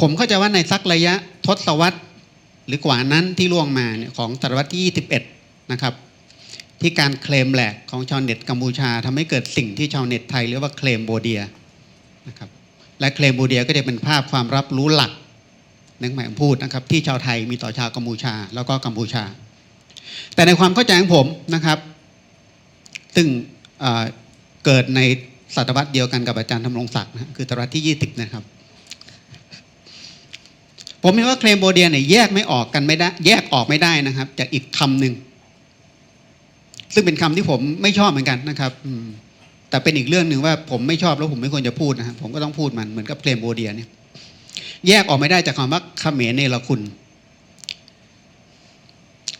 ผมเข้าใจว่าในสักระยะทศวรรษหรือกว่านั้นที่ล่วงมาเนี่ยของศตวรรษที่ 21 นะครับ ที่การเคลมแหลกของชาวเน็ตกัมพูชาทำให้เกิดสิ่งที่ชาวเน็ตไทยเรียกว่าเคลมโบเดียนะครับและเคลมโบเดียก็จะเป็นภาพความรับรู้หลักนึกหมายพูดนะครับที่ชาวไทยมีต่อชาวกัมพูชาแล้วก็กัมพูชา แต่ในความเข้าใจของผมนะครับ ซึ่งเเกิดในศตวรรษเดียวกันกับอาจารย์ธำรงศักดิ์นะคือศตวรรษที่ 20 นะครับ ผมเห็นว่าเคลมโบเดียเนี่ยแยกไม่ออกกันไม่ได้ แยกออกไม่ได้นะครับจากอีกคำหนึ่งซึ่งเป็นคำที่ผมไม่ชอบเหมือนกันนะครับแต่เป็นอีกเรื่องหนึ่งว่าผมไม่ชอบแล้วผมไม่ควรจะพูดนะครับผมก็ต้องพูดมันเหมือนกับเคลมโบเดียเนี่ย แยกออกไม่ได้จากคำว่าเขมรเนรคุณ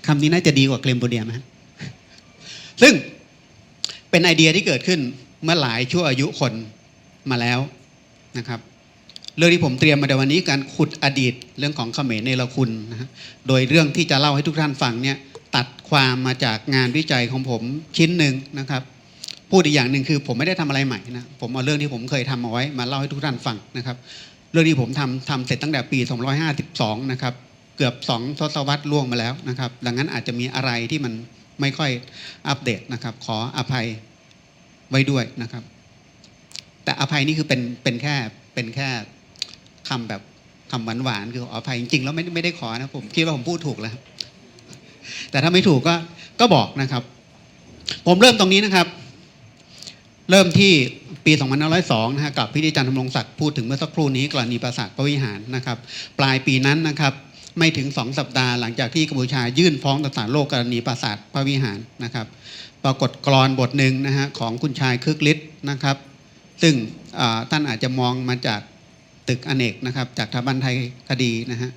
คำนี้น่าจะดีกว่าเคลมโบเดียไหมซึ่งเป็นไอเดียที่เกิดขึ้นเมื่อหลายชั่วอายุคนมาแล้วนะครับ เรื่องที่ผมเตรียมมาในวันนี้การขุดอดีตเรื่องของเขมรเนรคุณนะฮะโดยเรื่องที่จะเล่าให้ทุกท่านฟังเนี่ยตัดความมาจากงานวิจัยของผมชิ้นหนึ่งนะครับพูดอีกอย่างหนึ่งคือผมไม่ได้ทำอะไรใหม่นะผมเอาเรื่องที่ผมเคยทำเอาไว้มาเล่าให้ทุกท่านฟังนะครับ เรื่องที่ผมทำทำเสร็จตั้งแต่ปี 252 นะครับ เกือบ 2 ทศวรรษล่วงมาแล้วนะครับ ดังนั้นอาจจะมีอะไรที่มันไม่ค่อยอัปเดตนะครับ ขออภัยไว้ด้วยนะครับ แต่อภัยนี่คือเป็นเป็นแค่เป็นแค่ คำแบบคำหวานๆคือขออภัยจริงๆแล้วไม่ไม่ได้ขอนะผมคิดว่าผมพูดถูกแล้ว แต่ถ้าไม่ถูกก็ก็บอกนะครับ ผมเริ่มตรงนี้นะครับ เริ่มที่ปี2502นะฮะกับพิธีจันทร์ธำรงศักดิ์พูดถึงเมื่อสักครู่นี้กรณีปราสาทพระวิหารนะครับ ปลายปีนั้นนะครับ ไม่ถึง 2 สัปดาห์หลังจากที่กัมพูชายื่นฟ้องต่อศาลโลกกรณีปราสาทพระวิหารนะครับ ปรากฏกรอนบทหนึ่งนะฮะของคุณชายคึกฤทธิ์นะครับ ซึ่งท่านอาจจะมองมาจาก ตึกอเนกนะครับ จากสถาบันไทยคดีนะฮะ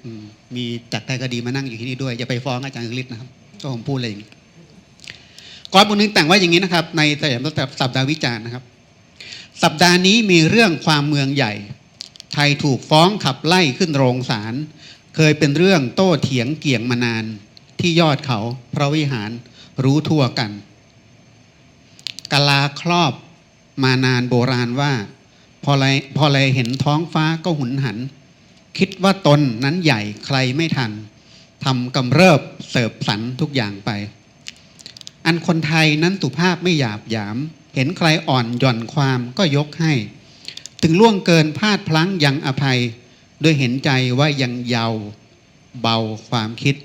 มีจากไทยคดีมานั่งอยู่ที่นี่ด้วยอย่าไปฟ้องอาจารย์ฤทธิ์นะครับก็ผมพูดอะไรอย่างนี้กรอนบทหนึงแต่งไว้อย่างนี้นะครับในสยามสัปดาห์วิจารณ์นะครับ สัปดาห์นี้มีเรื่องความเมืองใหญ่ ไทยถูกฟ้องขับไล่ขึ้นโรงศาลเคยเป็นเรื่องโต้เถียงเกี่ยงมานานที่ยอดเขาพระวิหารรู้ทั่วกันกลาครอบมานานโบราณว่า พอไรพอไรเห็นท้องฟ้าก็หุนหัน คิดว่าตนนั้นใหญ่ใครไม่ทันทำกำเริบเสิบสันทุกอย่างไป อันคนไทยนั้นตุภาพไม่หยาบหยาม เห็นใครอ่อนหย่อนความก็ยกให้ ถึงล่วงเกินพลาดพลั้งยังอภัย ด้วยเห็นใจว่ายังเยาวเบาความคิด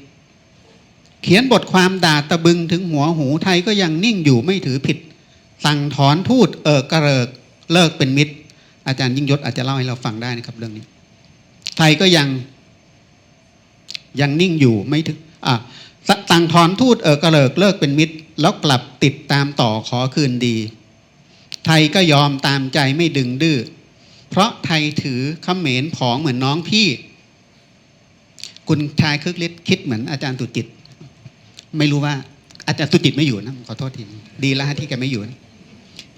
เขียนบทความด่าตะบึงถึงหัวหูไทยก็ยังนิ่งอยู่ไม่ถือผิด สั่งถอนทูตเอิกกระเริกเลิกเป็นมิตร อาจารย์ยิ่งยศอาจจะเล่าให้เราฟังได้นะครับ เรื่องนี้ ไทยก็ยังยังนิ่งอยู่ไม่ถึงอะสสั่งถอนทูตเอิกระเริกเลิกเป็นมิตร แล้วกลับติดตามต่อขอคืนดี ไทยก็ยอมตามใจไม่ดึงดื้อเพราะไทยถือขมรผองเหมือนน้องพี่ คุณชายคึกฤทธิ์คิดเหมือนอาจารย์ตุจิต ไม่รู้ว่าอาจารย์ตุจิตไม่อยู่นะขอโทษที ดีแล้วฮะที่แกไม่อยู่นะ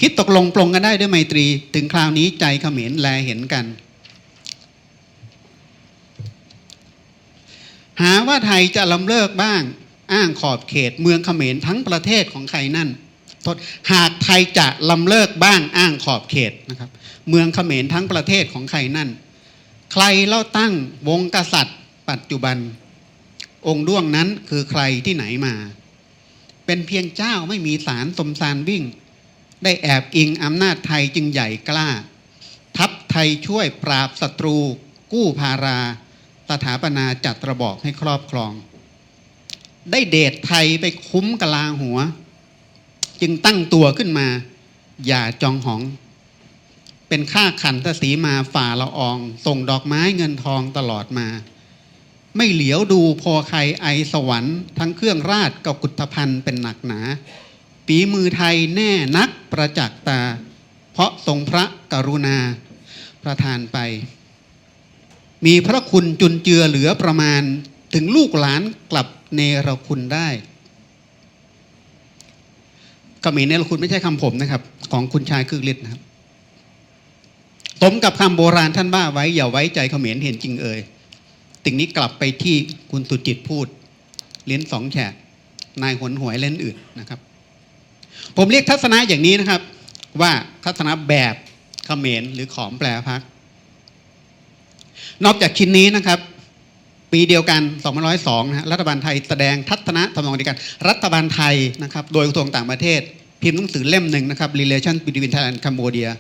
คิดตกลงปลงกันได้ด้วยไมตรี ถึงคราวนี้ใจเขมรแลเห็นกัน หาว่าไทยจะลำเลิกบ้าง อ้างขอบเขตเมืองเขมรทั้งประเทศของใครนั่นทษหากไทยจะลำเลิกบ้างอ้างขอบเขตนะครับ เมืองเขมรทั้งประเทศของใครนั่น ใครเล่าตั้งวงกษัตริย์ ปัจจุบัน องค์ด้วงนั้นคือใครที่ไหนมา เป็นเพียงเจ้าไม่มีสารสมสารวิ่ง ได้แอบอิงอำนาจไทยจึงใหญ่กล้า ทัพไทยช่วยปราบศัตรู กู้พารา สถาปนาจัดระบอบให้ครอบครอง ได้เดชไทยไปคุ้มกลาหัว จึงตั้งตัวขึ้นมา อย่าจองหอง เป็นข้าขันทศีมาฝ่าละออง ส่งดอกไม้เงินทองตลอดมา ไม่เหลียวดูพอใครไอสวรรค์ ทั้งเครื่องราชกับกุฏภัณฑ์เป็นหนักหนา ปีมือไทยแน่นักประจักษ์ตา เพราะทรงพระกรุณาประทานไป มีพระคุณจุนเจือเหลือประมาณถึงลูกหลานกลับเนรคุณได้กมีเนรคุณไม่ใช่คำผมนะครับ ของคุณชายคึกฤทธิ์นะครับตมกับคำโบราณท่านว่าไว้ อย่าไว้ใจเขมรเห็นจริงเอ่ยติ่งนี้กลับไปที่คุณสุจิตพูด เลี้ยนสองแฉกนายหนหวยเล่นอื่นนะครับ ผมเรียกทัศนะอย่างนี้นะครับ ว่าทัศนะแบบเขมรหรือขอมแปลพัก นอกจากชิ้นนี้นะครับ ปีเดียวกัน 2502 นะรัฐบาลไทยแสดงทัศนะทำนองเดียวกัน รัฐบาลไทยนะครับ โดยกระทรวงต่างประเทศ พิมพ์หนังสือเล่มหนึ่งนะครับ Relation between Thailand and Cambodia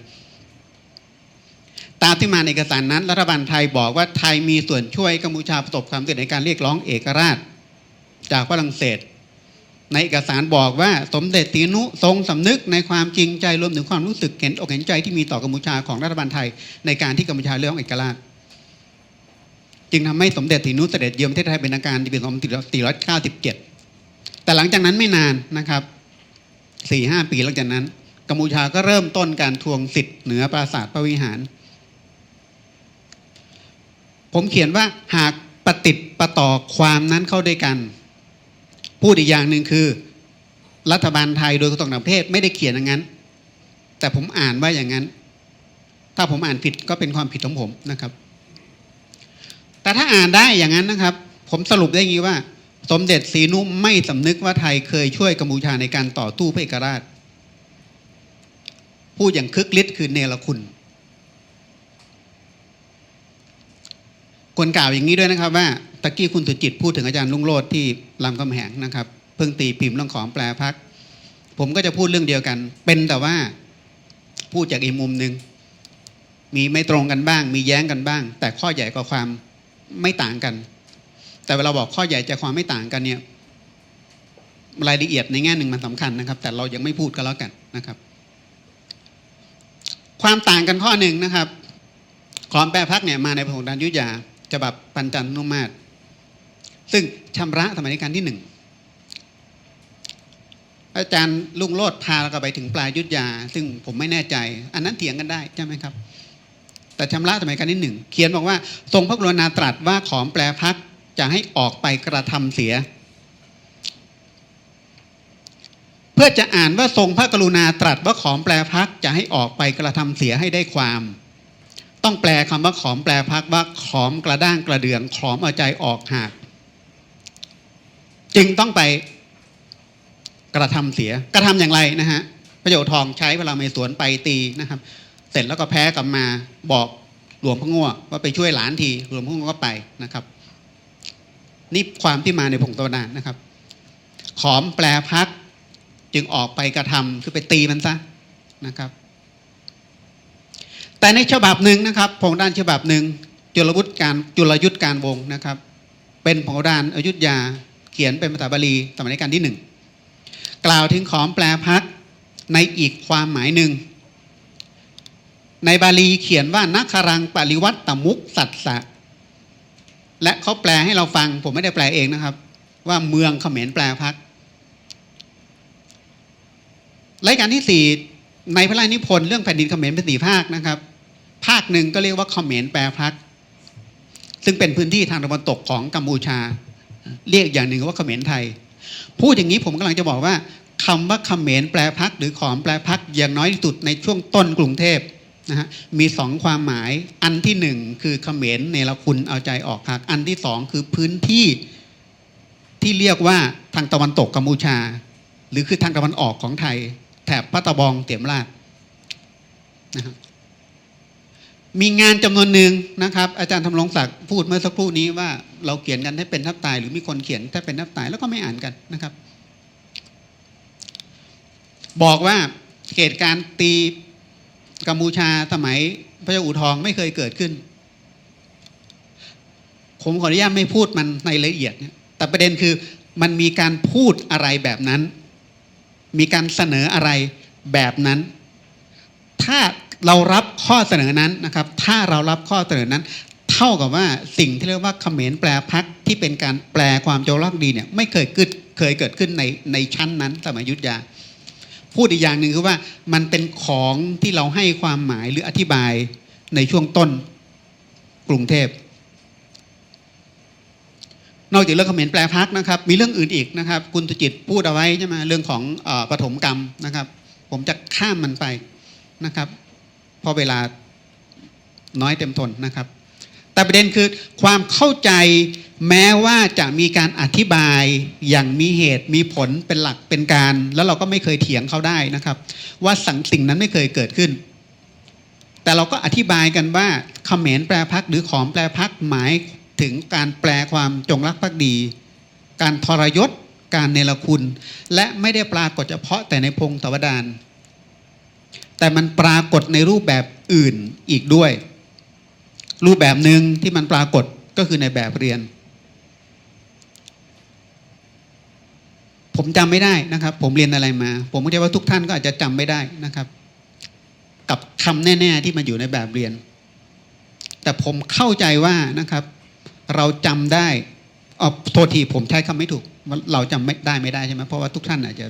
ตามที่มาในเอกสารนั้น รัฐบาลไทยบอกว่าไทยมีส่วนช่วยกัมพูชาประสบความสำเร็จในการเรียกร้องเอกราช จากฝรั่งเศส ในเอกสารบอกว่าสมเด็จตีนุทรงสำนึกในความจริงใจรวมถึงความรู้สึกเห็นอกเห็นใจที่มีต่อกัมพูชาของรัฐบาลไทย ในการที่กัมพูชาเรื่องเอกราช จึงทำให้สมเด็จตีนุเสด็จเยือนประเทศไทยเป็นทางการในปี2497 แต่หลังจากนั้นไม่นานนะครับสี่ห้าปีหลังจากนั้น กัมพูชาก็เริ่มต้นการทวงสิทธิ์เหนือปราสาทพระวิหาร ผมเขียนว่าหากปฏิดประต่อความนั้นเข้าด้วยกัน พูดอีกอย่างหนึ่งคือ รัฐบาลไทยโดยกระทรวงต่างประเทศไม่ได้เขียนอย่างนั้น แต่ผมอ่านว่าอย่างนั้น ถ้าผมอ่านผิดก็เป็นความผิดของผมนะครับ แต่ถ้าอ่านได้อย่างนั้นนะครับ ผมสรุปได้งี้ว่า สมเด็จศรีนุ่มไม่สำนึกว่าไทยเคยช่วยกัมพูชาในการต่อตู้เพื่อเอกราช พูดอย่างคึกฤทธิ์คือเนรคุณควรกล่าวอย่างนี้ด้วยนะครับว่า ตะกี้คุณสุจิตพูดถึงอาจารย์ลุงโรดที่รามคำแหงนะครับ เพิ่งตีพิมพ์เรื่องของแปลพัก ผมก็จะพูดเรื่องเดียวกัน เป็นแต่ว่าพูดจากอีกมุมหนึ่งมีไม่ตรงกันบ้าง มีแย้งกันบ้าง แต่ข้อใหญ่กับความไม่ต่างกัน แต่เวลาบอกข้อใหญ่ใจความไม่ต่างกันเนี่ยรายละเอียดในแง่หนึ่งมันสำคัญนะครับ แต่เรายังไม่พูดก็แล้วกันนะครับ ความต่างกันข้อหนึ่งนะครับขอมแปรพักเนี่ยมาในพระองค์ดานยุยาฉบับปัญจันนุมาตร ซึ่งชำระสมัยรัชกาลที่หนึ่งอาจารย์ลุงโลดพาเราก็ไปถึงปลายยุทธยา ซึ่งผมไม่แน่ใจ อันนั้นเถียงกันได้ใช่ไหมครับ แต่ชำระสมัยกาลที่หนึ่งเขียนบอกว่า ทรงพระกรุณาตรัสว่าขอมแปรพักจะให้ออกไปกระทำเสีย เพื่อจะอ่านว่าทรงพระกรุณาตรัสว่าขอมแปลพักจะให้ออกไปกระทำเสียให้ได้ความ ต้องแปลคำว่าขอมแปลพักว่าขอมกระด้างกระเดืองขอมเอาใจออกหาก จึงต้องไปกระทำเสียกระทำอย่างไรนะฮะพระโยทองใช้เวลาในสวนไปตีนะครับ เสร็จแล้วก็แพ้กลับมาบอกหลวงพ่อง่วว่าไปช่วยหลานทีหลวงพ่อง่วก็ไปนะครับ นี่ความที่มาในผงตะวันานนะครับ ขอมแปลพักจึงออกไปกระทำคือไปตีมันซะนะครับ แต่ในฉบับหนึ่งนะครับผงด้านฉบับหนึ่งจุลวุฒิการจุลยุทธการวงนะครับ เป็นผงด้านอายุธยา เขียนเป็นภาษาบาลีสมัยรัชกาลที่หนึ่งกล่าวถึงขอมแปลพักในอีกความหมายหนึ่ง ในบาลีเขียนว่านักคารังปริวัตตมุกสัตสะและเขาแปลให้เราฟัง ผมไม่ได้แปลเองนะครับ ว่าเมืองเขมรแปลพักรายการที่สี่ในพระราชนิพนธ์เรื่องแผ่นดินเขมรเป็นสี่ภาคนะครับ ภาคหนึ่งก็เรียกว่าเขมรแปรพัก ซึ่งเป็นพื้นที่ทางตะวันตกของกัมพูชา เรียกอย่างหนึ่งว่าเขมรไทย พูดอย่างนี้ผมกำลังจะบอกว่าคำว่าเขมรแปรพักหรือขอมแปรพักอย่างน้อยที่สุดในช่วงต้นกรุงเทพนะฮะมีสองความหมายอันที่หนึ่งคือเขมรเนรคุณเอาใจออกพัก อันที่สองคือพื้นที่ที่เรียกว่าทางตะวันตกกัมพูชา หรือคือทางตะวันออกของไทย แถบพัตตะบองเตียมราชนะครับ มีงานจำนวนหนึ่งนะครับ อาจารย์ธำรงศักดิ์พูดเมื่อสักครู่นี้ว่าเราเขียนกันให้เป็นทับตาย หรือมีคนเขียนถ้าเป็นทับตายแล้วก็ไม่อ่านกันนะครับ บอกว่าเหตุการณ์ตีกัมพูชาสมัยพระเจ้าอู่ทองไม่เคยเกิดขึ้น ผมขออนุญาตไม่พูดมันในรายละเอียดเนี่ยแต่ประเด็นคือมันมีการพูดอะไรแบบนั้น มีการเสนออะไรแบบนั้น ถ้า เรารับข้อเสนอนั้นนะครับ ถ้าเรารับข้อเสนอนั้น เท่ากับว่าสิ่งที่เรียกว่าเขมรแปลพักที่เป็นการแปลความโจรลักดีเนี่ยไม่เคยเกิดเคยเกิดขึ้นในในชั้นนั้นสมัยยุทธยา พูดอีกอย่างหนึ่งคือว่ามันเป็นของที่เราให้ความหมายหรืออธิบายในช่วงต้นกรุงเทพนอกจากเรื่องเขมรแปลพักนะครับ มีเรื่องอื่นอีกนะครับ คุณตุจิตพูดเอาไว้ใช่ไหมเรื่องของอปฐมกรรมนะครับ ผมจะข้ามมันไปนะครับ เพราะเวลาน้อยเต็มทนนะครับ แต่ประเด็นคือความเข้าใจแม้ว่าจะมีการอธิบายอย่างมีเหตุมีผลเป็นหลักเป็นการ แล้วเราก็ไม่เคยเถียงเขาได้นะครับ ว่าสั่งสิ่งนั้นไม่เคยเกิดขึ้น แต่เราก็อธิบายกันว่าเขเขมรแปลพักหรือขอมแปลพักหมายถึงการแปลความจงรักภักดี การทรยศการเนรคุณ และไม่ได้ปรากฏเฉพาะแต่ในพงศาวดาร แต่มันปรากฏในรูปแบบอื่นอีกด้วย รูปแบบหนึ่งที่มันปรากฏก็คือในแบบเรียน ผมจำไม่ได้นะครับ ผมเรียนอะไรมา ผมเข้าใจว่าทุกท่านก็อาจจะจำไม่ได้นะครับ กับคำแน่ ๆ ที่มันอยู่ในแบบเรียน แต่ผมเข้าใจว่านะครับ เราจำได้อ๋อโทษทีผมใช้คำไม่ถูกเราจำไม่ได้ไม่ได้ใช่ไหมเพราะว่าทุกท่านอาจจะ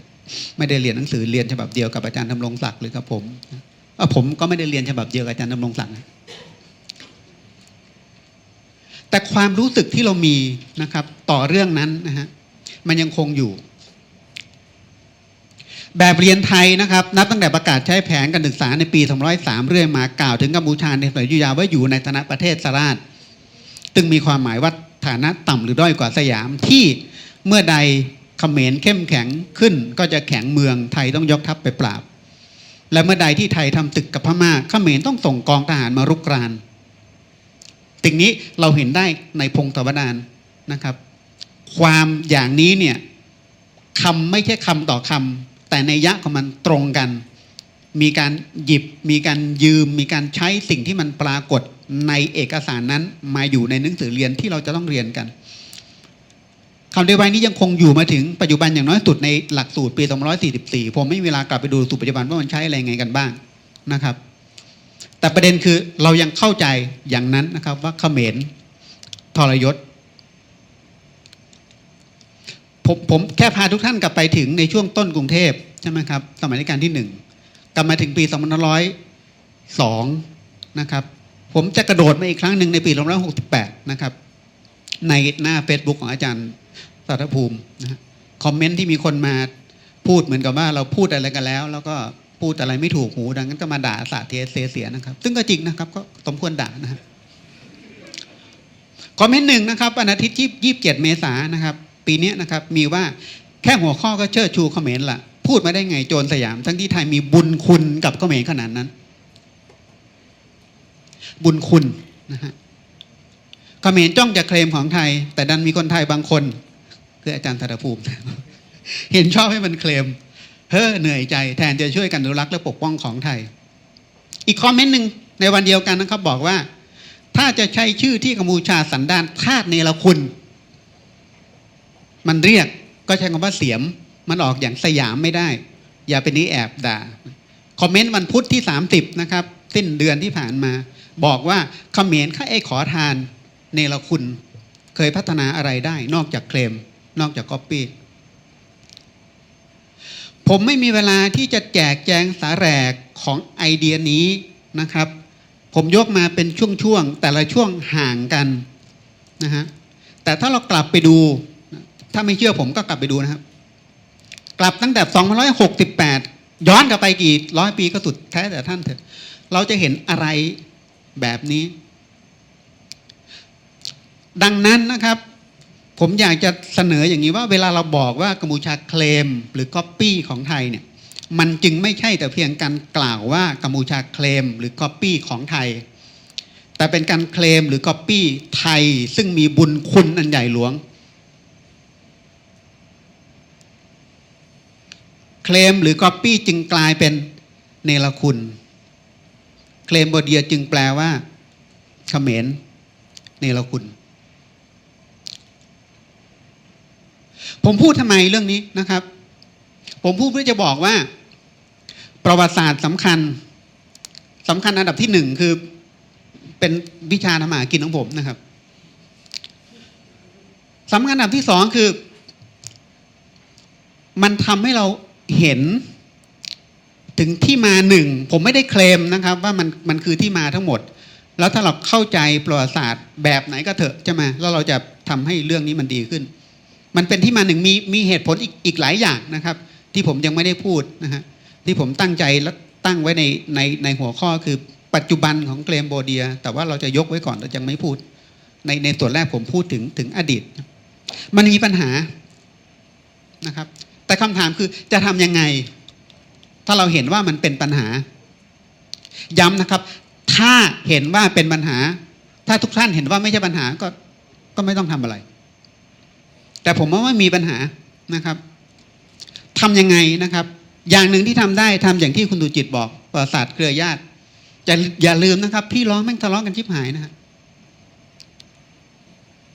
ไม่ได้เรียนหนังสือเรียนฉบับเดียวกับอาจารย์ดำรงศักดิ์หรือกับผมเออผมก็ไม่ได้เรียนฉบับเดียวกับอาจารย์ดำรงศักดิ์แต่ความรู้สึกที่เรามีนะครับ ต่อเรื่องนั้นนะฮะมันยังคงอยู่ แบบเรียนไทยนะครับ นับตั้งแต่ประกาศใช้แผนการศึกษาในปี 203 เรื่อยมากล่าวถึงกัมพูชาในสมัยยุยาว่าอยู่ในฐานะประเทศสราชซึ่งมีความหมายว่าฐานะต่ำหรือด้อยกว่าสยามที่เมื่อใด เขมรเข้มแข็งขึ้นก็จะแข็งเมืองไทยต้องยกทัพไปปราบ และเมื่อใดที่ไทยทำศึกกับพม่าเขมรต้องส่งกองทหารมารุกรานสิ่งนี้เราเห็นได้ในพงศาวดารนะครับ ความอย่างนี้เนี่ยคำไม่ใช่คำต่อคำแต่ในยะของมันตรงกัน มีการหยิบ มีการยืม มีการใช้สิ่งที่มันปรากฏในเอกสารนั้นมาอยู่ในหนังสือเรียนที่เราจะต้องเรียนกัน คำเดวายนี้ยังคงอยู่มาถึงปัจจุบันอย่างน้อยสุดในหลักสูตรปี 244 ผมไม่มีเวลากลับไปดูสู่ปัจจุบันว่ามันใช้อะไรไงกันบ้างนะครับ แต่ประเด็นคือเรายังเข้าใจอย่างนั้นนะครับว่าเขมรทรยศผมผมแค่พาทุกท่านกลับไปถึงในช่วงต้นกรุงเทพใช่ไหมครับสมัยรัชกาลที่หนึ่งกลับมาถึงปี2502 นะครับ ผมจะกระโดดมาอีกครั้งหนึ่งในปี2568 นะครับ ในหน้า Facebook ของอาจารย์ สัทภูมินะคอมเมนต์ที่มีคนมาพูดเหมือนกับว่าเราพูดอะไรกันแล้ว แล้วก็พูดอะไรไม่ถูกหูดังนั้นก็มาด่าสาเทเสเสียนะครับ ซึ่งก็จริงนะครับ ก็สมควรด่านะฮะคอมเมนต์หนึ่งนะครับวันอาทิตย์ที่ยี่สิบเจ็ดเมษายนนะครับ ปีนี้นะครับมีว่าแค่หัวข้อก็เชิดชูคอมเขมรละพูดมาได้ไงโจรสยาม ทั้งที่ไทยมีบุญคุณกับคอมเขมรขนาดนั้น บุญคุณนะฮะเขมรจ้องจะเคลมของไทย แต่ดันมีคนไทยบางคน คืออาจารย์ธารภูมิเห็นชอบให้มันเคลมเฮ้อเหนื่อยใจแทนจะช่วยกันอนุรักษ์และปกป้องของไทย อีกคอมเมนต์หนึ่งในวันเดียวกันนะครับบอกว่า ถ้าจะใช้ชื่อที่กัมพูชาสันดานทาสเนรคุณ มันเรียกก็ใช้คำว่าเสียม มันออกอย่างสยามไม่ได้ อย่าเป็นนี้แอบด่า คอมเมนต์วันพุธที่ 30 นะครับ สิ้นเดือนที่ผ่านมา บอกว่าเขมรข้าไอ้ขอทานเนรคุณ เคยพัฒนาอะไรได้นอกจากเคลม นอกจากก๊อปปี้ผมไม่มีเวลาที่จะแจกแจงสาแหรกของไอเดียนี้นะครับ ผมยกมาเป็นช่วงๆแต่ละช่วงห่างกันนะฮะแต่ถ้าเรากลับไปดู ถ้าไม่เชื่อผมก็กลับไปดูนะครับ กลับตั้งแต่ 2568 ย้อนกลับไปกี่ร้อยปีก็สุดแท้แต่ท่านเถอะ เราจะเห็นอะไรแบบนี้ ดังนั้นนะครับ ผมอยากจะเสนออย่างนี้ว่าเวลาเราบอกว่ากัมพูชาเคลม หรือก๊อปปี้ของไทยเนี่ยมันจึงไม่ใช่แต่เพียงการกล่าวว่ากัมพูชาเคลม หรือก๊อปปี้ของไทย แต่เป็นการเคลมหรือก๊อปปี้ไทยซึ่งมีบุญคุณอันใหญ่หลวง เคลมหรือก๊อปปี้จึงกลายเป็นเนรคุณ เคลมบเดียจึงแปลว่าเขมรเนรคุณ ผมพูดทำไมเรื่องนี้นะครับ ผมพูดเพื่อจะบอกว่า ประวัติศาสตร์สำคัญสำคัญอันดับที่หนึ่งคือ เป็นวิชาธรรมาหากินของผมนะครับสำคัญอันดับที่สองคือ มันทำให้เราเห็นถึงที่มาหนึ่งผมไม่ได้เคลมนะครับ ว่ามันมันคือที่มาทั้งหมด แล้วถ้าเราเข้าใจประวัติศาสตร์แบบไหนก็เถอะใช่ไหมแล้วเราจะทำให้เรื่องนี้มันดีขึ้น มันเป็นที่มาหนึ่งมีมีเหตุผลอีกอีกหลายอย่างนะครับ ที่ผมยังไม่ได้พูดนะฮะที่ผมตั้งใจและตั้งไว้ในในในหัวข้อคือปัจจุบันของเกรมโบเดีย แต่ว่าเราจะยกไว้ก่อนเราจะไม่พูด ในในส่วนแรกผมพูดถึงถึงอดีต มันมีปัญหานะครับ แต่คำถามคือจะทำยังไง ถ้าเราเห็นว่ามันเป็นปัญหา ย้ำนะครับ ถ้าเห็นว่าเป็นปัญหา ถ้าทุกท่านเห็นว่าไม่ใช่ปัญหาก็ก็ไม่ต้องทำอะไร แต่ผมว่ามีปัญหานะครับทำยังไงนะครับ อย่างหนึ่งที่ทำได้ทำอย่างที่คุณดูจิตบอกประสาทเครือญาติจะอย่าลืมนะครับ พี่น้องแม่งทะเลาะกันชิบหายนะฮะ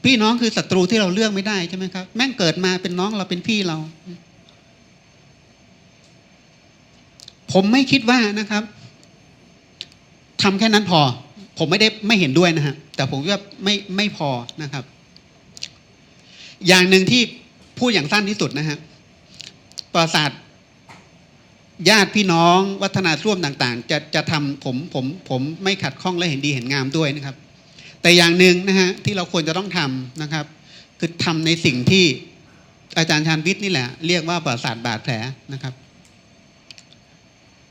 พี่น้องคือศัตรูที่เราเลือกไม่ได้ใช่ไหมครับแม่งเกิดมาเป็นน้องเราเป็นพี่เรา ผมไม่คิดว่านะครับทำแค่นั้นพอ ผมไม่ได้ไม่เห็นด้วยนะฮะแต่ผมว่าไม่ไม่พอนะครับ อย่างหนึ่งที่พูดอย่างสั้นที่สุดนะฮะประสาทญาติพี่น้องวัฒนาร่วมต่าง ๆ จะจะทำผมผมผมไม่ขัดข้องและเห็นดีเห็นงามด้วยนะครับ แต่อย่างหนึ่งนะฮะที่เราควรจะต้องทำนะครับ คือทำในสิ่งที่อาจารย์ชานวิทย์นี่แหละ เรียกว่าประสาทบาดแผลนะครับ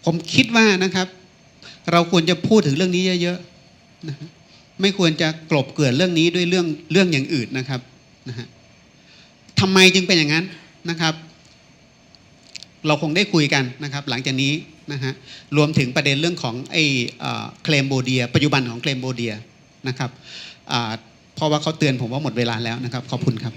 ผมคิดว่านะครับ เราควรจะพูดถึงเรื่องนี้เยอะๆนะฮะไม่ควรจะกลบเกลื่อนเรื่องนี้ด้วยเรื่องเรื่องอย่างอื่นนะครับนะฮะ ทำไมจึงเป็นอย่างนั้นนะครับ เราคงได้คุยกันนะครับ หลังจากนี้นะฮะรวมถึงประเด็นเรื่องของไอ้เคลมโบเดีย ปัจจุบันของเคลมโบเดียนะครับอ่าเพราะว่าเขาเตือนผมว่าหมดเวลาแล้วนะครับ ขอบคุณครับ